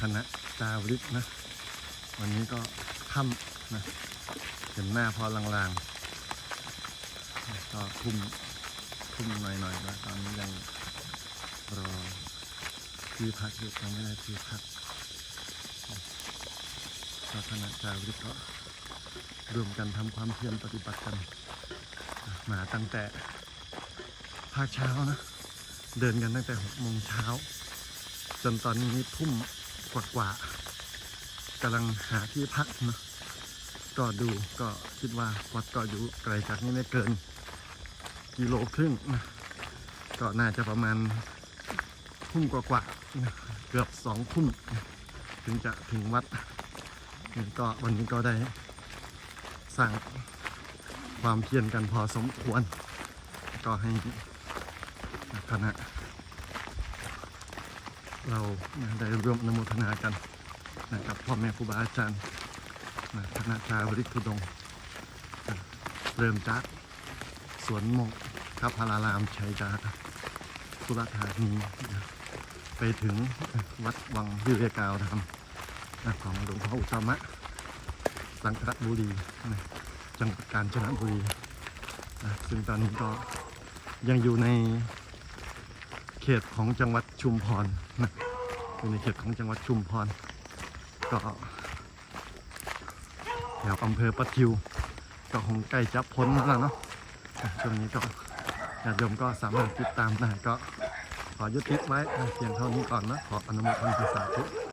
คณะจาริกนะ วันนี้ก็ค่ำนะเห็นหน้าพอลางๆก็ทุ่มทุ่มหน่อยๆแล้วตอนนี้ยังรอที่พักอยู่ยังไม่ได้ที่พักก็คณะจาริกก็รวมกันทำความเพียรปฏิบัติกันมาตั้งแต่ภาคเช้านะ เดินกันตั้งแต่หกโมงเช้า จนตอนนี้ทุ่ม กว่าๆกำลังหาที่พักนะก็ดูก็คิดว่าวัดก็อยู่ไกลจากนี้ไม่เกิน กิโลครึ่งนะก็น่าจะประมาณทุ่มกว่าๆนะเกือบสองทุ่มถึงจะถึงวัดนี่ก็วันนี้ก็ได้สร้างความเพียรกันพอสมควร ก็ให้คณะ เราได้ร่วมอนุโมทนากันนะครับพ่อแม่ครูบาอาจารย์นะคณะชาวริทุดง เริ่มจากสวนโมกครับพารารามชัยจาสุรธานีนะไปถึงวัดวังวิเวกาวธรรมของหลวงพ่ออุตมะสังขบุรีจังหวัดกาญจนบุรีนะซึ่งตอนนี้ก็ยังอยู่ใน ขตของจังหวัดชุมพรนะอยู่ในเขตของจังหวัดชุมพร ก็แถวอำเภอปะทิว ก็คงใกล้จะพ้นแล้วเนาะช่วงนี้ก็ญาติโยมก็สามารถติดตามได้ก็ขอยุติไว้เพียงเท่านี้ก่อนนะ ขออนุโมทนาสาธุ